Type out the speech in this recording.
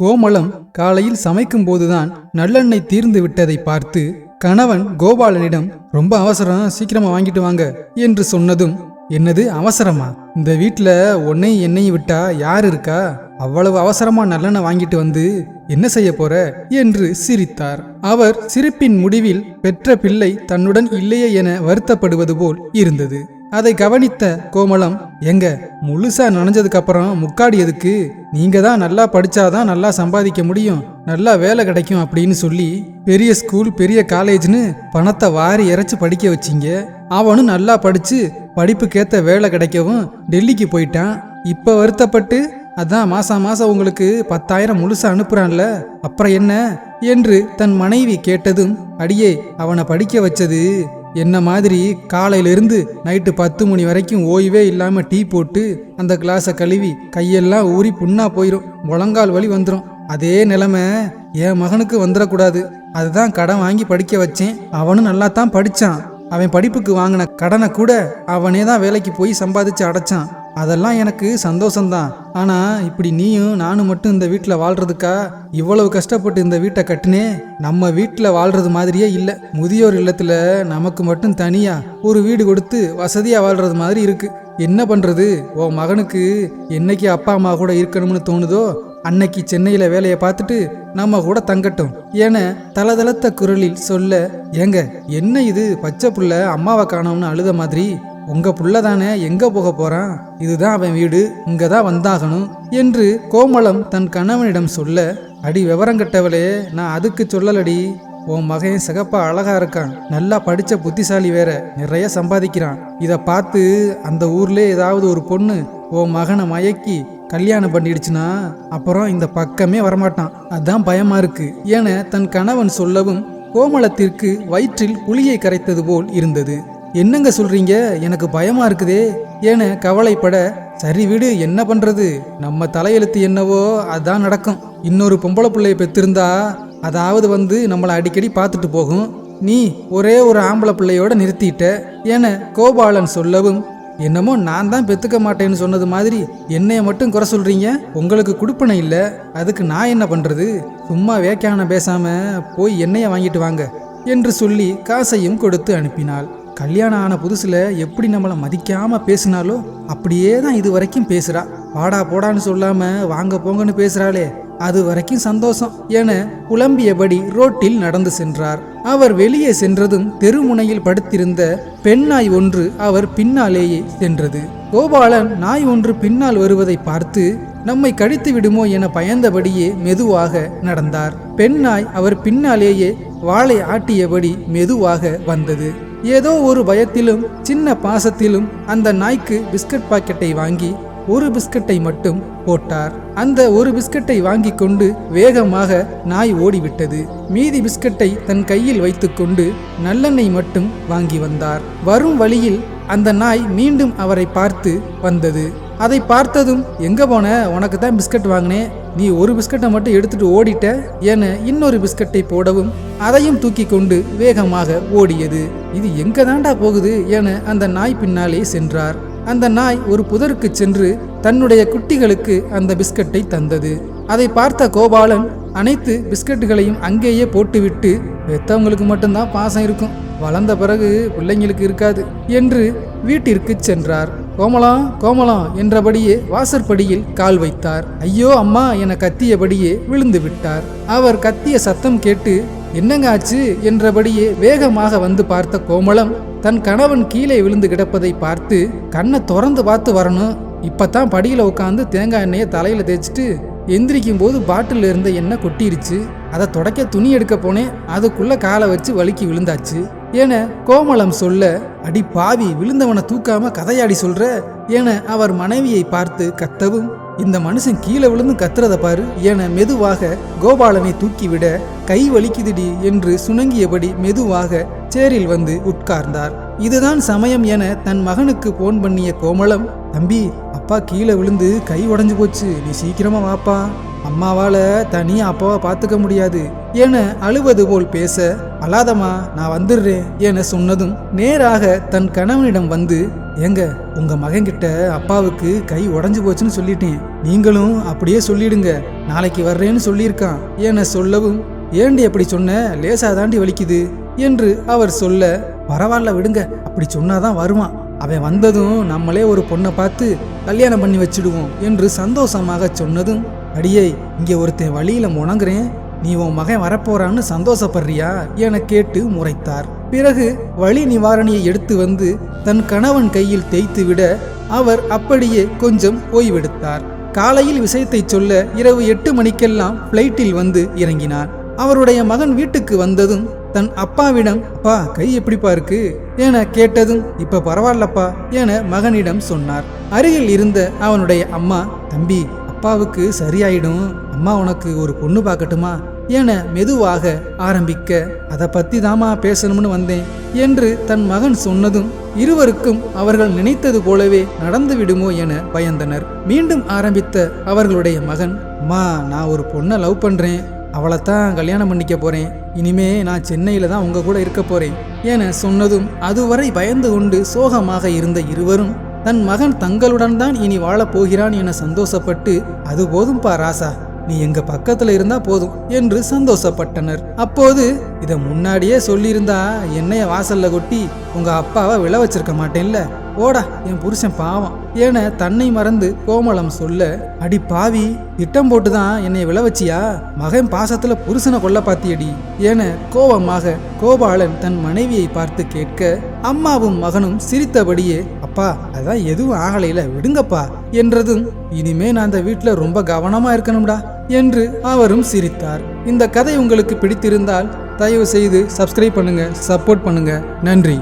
கோமளம் காலையில் சமைக்கும் போதுதான் நல்லெண்ணெய் தீர்ந்து விட்டதை பார்த்து கணவன் கோபாலனிடம் ரொம்ப அவசரம் சீக்கிரமா வாங்கிட்டு வாங்க என்று சொன்னதும் என்னது அவசரமா? இந்த வீட்டில் உன்னையும் என்னையும் விட்டா யார் இருக்கா? அவ்வளவு அவசரமா நல்லெண்ணெய் வாங்கிட்டு வந்து என்ன செய்ய போற? என்று சிரித்தார். அவர் சிரிப்பின் முடிவில் பெற்ற பிள்ளை தன்னுடன் இல்லையே என வருத்தப்படுவது போல் இருந்தது. அதை கவனித்த கோமளம் எங்க முழுசா நனைஞ்சதுக்கு அப்புறம் முக்காடி எதுக்கு? நீங்க தான் நல்லா படிச்சாதான் நல்லா சம்பாதிக்க முடியும். நல்லா வேலை கிடைக்கும் அப்படின்னு சொல்லி பெரிய ஸ்கூல் பெரிய காலேஜ்னு பணத்தை வாரி இறைச்சி படிக்க வச்சிங்க. அவனும் நல்லா படிச்சு படிப்புக்கேத்த வேலை கிடைக்கவும் டெல்லிக்கு போயிட்டான். இப்ப வருத்தப்பட்டு அதான் மாசம் மாசம் உங்களுக்கு பத்தாயிரம் முழுசா அனுப்புறான்ல அப்புறம் என்ன? என்று தன் மனைவி கேட்டதும் அடியே அவனை படிக்க வச்சது என்ன மாதிரி காலையிலிருந்து நைட்டு பத்து மணி வரைக்கும் ஓய்வே இல்லாமல் டீ போட்டு அந்த கிளாஸை கழுவி கையெல்லாம் ஊறி புண்ணா போயிடும் முழங்கால் வலி வந்துடும் அதே நிலைமை என் மகனுக்கு வந்துடக்கூடாது. அதுதான் கடன் வாங்கி படிக்க வச்சேன். அவனும் நல்லா தான் படித்தான் அவன் படிப்புக்கு வாங்கின கடனை கூட அவனே தான் வேலைக்கு போய் சம்பாதிச்சு அடைச்சான். அதெல்லாம் எனக்கு சந்தோஷம்தான். ஆனா இப்படி நீயும் நானும் மட்டும் இந்த வீட்டில் வாழ்றதுக்கா இவ்வளவு கஷ்டப்பட்டு இந்த வீட்டை கட்டினே நம்ம வீட்டில் வாழ்றது மாதிரியே இல்லை. முதியோர் இல்லத்துல நமக்கு மட்டும் தனியா ஒரு வீடு கொடுத்து வசதியா வாழ்றது மாதிரி இருக்கு. என்ன பண்றது? உன் மகனுக்கு என்னைக்கு அப்பா அம்மா கூட இருக்கணும்னு தோணுதோ அன்னைக்கு சென்னையில வேலையை பார்த்துட்டு நம்ம கூட தங்கட்டும். என தளதளத்த குரலில் சொல்ல ஏங்க என்ன இது? பச்சை புள்ள அம்மாவை காணோம்னு அழுத மாதிரி உங்கள் புள்ள தானே எங்கே போக போகிறான் இதுதான் அவன் வீடு. இங்கே தான் வந்தாகணும். என்று கோமலம் தன் கணவனிடம் சொல்ல அடி விவரம் கெட்டவளே நான் அதுக்கு சொல்லலடி. உன் மகன் சிகப்பா அழகா இருக்கான். நல்லா படிச்ச புத்திசாலி வேற. நிறைய சம்பாதிக்கிறான். இதை பார்த்து அந்த ஊர்ல ஏதாவது ஒரு பொண்ணு உன் மகனை மயக்கி கல்யாணம் பண்ணிடுச்சுன்னா அப்புறம் இந்த பக்கமே வரமாட்டான். அதான் பயமா இருக்கு. என தன் கணவன் சொல்லவும் கோமளத்திற்கு வயிற்றில் புளியை கரைத்தது போல் இருந்தது. என்னங்க சொல்றீங்க? எனக்கு பயமா இருக்குதே. ஏன கவலைப்பட சரி விடு என்ன பண்றது? நம்ம தலையெழுத்து என்னவோ அதான் நடக்கும். இன்னொரு பொம்பளை பிள்ளைய பெற்றிருந்தா அதாவது வந்து நம்மளை அடிக்கடி பார்த்துட்டு போகும். நீ ஒரே ஒரு ஆம்பளை பிள்ளையோட நிறுத்திட்ட. என கோபாலன் சொல்லவும் என்னமோ நான் தான் பெத்துக்க மாட்டேன்னு சொன்னது மாதிரி என்னைய மட்டும் குறை சொல்றீங்க? உங்களுக்கு குடுப்பனை இல்லை. அதுக்கு நான் என்ன பண்றது? சும்மா வேக்கான பேசாம போய் எண்ணெயை வாங்கிட்டு வாங்க என்று சொல்லி காசையும் கொடுத்து அனுப்பினாள். கல்யாணம் ஆன புதுசில் எப்படி நம்மளை மதிக்காமல் பேசினாலோ அப்படியே தான் இது வரைக்கும் பேசுகிறா வாடா போடான்னு சொல்லாமல் வாங்க போங்கன்னு பேசுகிறாளே அது வரைக்கும் சந்தோஷம் என புலம்பியபடி ரோட்டில் நடந்து சென்றார். அவர் வெளியே சென்றதும் தெருமுனையில் படுத்திருந்த பெண் நாய் ஒன்று அவர் பின்னாலேயே சென்றது. கோபாலன் நாய் ஒன்று பின்னால் வருவதை பார்த்து நம்மை கழித்து விடுமோ என பயந்தபடியே மெதுவாக நடந்தார். பெண் நாய் அவர் பின்னாலேயே வாளை ஆட்டியபடி மெதுவாக வந்தது. ஏதோ ஒரு பயத்திலும் சின்ன பாசத்திலும் அந்த நாய்க்கு பிஸ்கட் பாக்கெட்டை வாங்கி ஒரு பிஸ்கட்டை மட்டும் போட்டார். அந்த ஒரு பிஸ்கட்டை வாங்கி கொண்டு வேகமாக நாய் ஓடிவிட்டது. மீதி பிஸ்கட்டை தன் கையில் வைத்துக்கொண்டு நல்லெண்ணெய் மட்டும் வாங்கி வந்தார். வரும் வழியில் அந்த நாய் மீண்டும் அவரை பார்த்து வந்தது. அதை பார்த்ததும் எங்க போன? உனக்கு தான் பிஸ்கட் வாங்கினேன். நீ ஒரு பிஸ்கட்டை மட்டும் எடுத்துட்டு ஓடிட்ட என இன்னொரு பிஸ்கட்டை போடவும் அதையும் தூக்கி கொண்டு வேகமாக ஓடியது. இது எங்க தாண்டா போகுது என அந்த நாய் பின்னாலே சென்றார். அந்த நாய் ஒரு புதருக்கு சென்று தன்னுடைய குட்டிகளுக்கு அந்த பிஸ்கட்டை தந்தது. அதை பார்த்த கோபாலன் அனைத்து பிஸ்கட்டுகளையும் அங்கேயே போட்டுவிட்டு பெத்தவங்களுக்கு மட்டும்தான் பாசம் இருக்கும். வளர்ந்த பிறகு பிள்ளைங்களுக்கு இருக்காது என்று வீட்டிற்கு சென்றார். கோமலா கோமலா என்றபடியே வாசற்படியில் கால் வைத்தார். ஐயோ அம்மா என கத்தியபடியே விழுந்து விட்டார் அவர் கத்திய சத்தம் கேட்டு என்னங்க ஆச்சு என்றபடியே வேகமாக வந்து பார்த்த கோமளம் தன் கணவன் கீழே விழுந்து கிடப்பதை பார்த்து கண்ணை திறந்து பார்த்து வரணும். இப்பத்தான் படியில உட்காந்து தேங்காய் எண்ணெயை தலையில தேய்ச்சிட்டு எந்திரிக்கும் போது பாட்டில் இருந்த எண்ணெய் கொட்டிருச்சு. அதை தொடக்க துணி எடுக்க போனேன். அதுக்குள்ள காலை வச்சு வலுக்கி விழுந்தாச்சு. என கோமளம் சொல்ல அடி பாவி விழுந்தவனை தூக்காம கதையாடி சொல்ற என அவர் மனைவியை பார்த்து கத்தவும் இந்த மனுஷன் கீழே விழுந்து கத்துறத பாரு என மெதுவாக கோபாலனை தூக்கிவிட கை வலிக்குதுடி என்று சுணங்கியபடி மெதுவாக சேரில் வந்து உட்கார்ந்தார். இதுதான் சமயம் என தன் மகனுக்கு போன் பண்ணிய கோமளம் தம்பி அப்பா கீழே விழுந்து கை உடஞ்சு போச்சு நீ சீக்கிரமா வாப்பா. அம்மாவால தனியா அப்பாவை பார்த்துக்க முடியாது என அழுவது போல் பேச அல்லாதம்மா நான் வந்துடுறேன் என சொன்னதும் நேராக தன் கணவனிடம் வந்து ஏங்க உங்க மகன்கிட்ட அப்பாவுக்கு கை உடஞ்சு போச்சுன்னு சொல்லிட்டேன். நீங்களும் அப்படியே சொல்லிடுங்க. நாளைக்கு வர்றேன்னு சொல்லியிருக்கான் என சொல்லவும் ஏண்டி அப்படி சொன்ன? லேசா தாண்டி வலிக்குது என்று அவர் சொல்ல பரவாயில்ல விடுங்க. அப்படி சொன்னாதான் வருவான். அவன் வந்ததும் நம்மளே ஒரு பொண்ணை பார்த்து கல்யாணம் பண்ணி வச்சிடுவோம் என்று சந்தோஷமாக சொன்னதும் அடியே இங்கே ஒருத்தன் வழியில முணங்குறேன். நீ உன் மகன் வரப்போறான்னு சந்தோஷப்படுறியா? என கேட்டு முறைத்தார். பிறகு வழி நிவாரணியை எடுத்து வந்து தன் கணவன் கையில் தேய்த்து விட அவர் அப்படியே கொஞ்சம் ஓய்வெடுத்தார். காலையில் விஷயத்தை சொல்ல இரவு எட்டு மணிக்கெல்லாம் பிளைட்டில் வந்து இறங்கினார். அவருடைய மகன் வீட்டுக்கு வந்ததும் தன் அப்பாவிடம் அப்பா கை எப்படிப்பா இருக்கு? என கேட்டதும் இப்ப பரவாயில்லப்பா என மகனிடம் சொன்னார். அருகில் இருந்த அவனுடைய அம்மா தம்பி அப்பாவுக்கு சரியாயிடும். அம்மா உனக்கு ஒரு பொண்ணு பார்க்கட்டுமா? என மெதுவாக ஆரம்பிக்க அதை பத்தி தாமா பேசணும்னு வந்தேன் என்று தன் மகன் சொன்னதும் இருவருக்கும் அவர்கள் நினைத்தது போலவே நடந்து விடுமோ என பயந்தனர். மீண்டும் ஆரம்பித்த அவர்களுடைய மகன் அம்மா நான் ஒரு பொண்ணை லவ் பண்றேன். தான் கல்யாணம் பண்ணிக்க போறேன். இனிமே நான் சென்னையில தான் உங்க கூட இருக்க போறேன் என சொன்னதும் அதுவரை பயந்து கொண்டு சோகமாக இருந்த இருவரும் தன் மகன் தங்களுடன் தான் இனி வாழப் போகிறான் என சந்தோஷப்பட்டு அது போதும்பா ராசா நீ எங்க பக்கத்துல இருந்தா போதும் என்று சந்தோஷப்பட்டனர். அப்போது இத முன்னாடியே சொல்லியிருந்தா என்னைய வாசல்ல கொட்டி உங்க அப்பாவை விழ வச்சிருக்க மாட்டேன்ல ஓடா என் புருஷன் பாவம் என தன்னை மறந்து கோமளம் சொல்ல அடி பாவி திட்டம் போட்டுதான் என்னை விழ வச்சியா? மகன் பாசத்துல புருஷனை கொல்ல பாத்தியடி என கோபமாக கோபாலன் தன் மனைவியை பார்த்து கேட்க அம்மாவும் மகனும் சிரித்தபடியே அப்பா அதான் எதுவும் ஆகலையில விடுங்கப்பா என்றதும் இனிமே நான் அந்த வீட்டுல ரொம்ப கவனமா இருக்கணும்டா என்று அவரும் சிரித்தார். இந்த கதை உங்களுக்கு பிடித்திருந்தால் தயவு செய்து சப்ஸ்கிரைப் பண்ணுங்க சப்போர்ட் பண்ணுங்க நன்றி.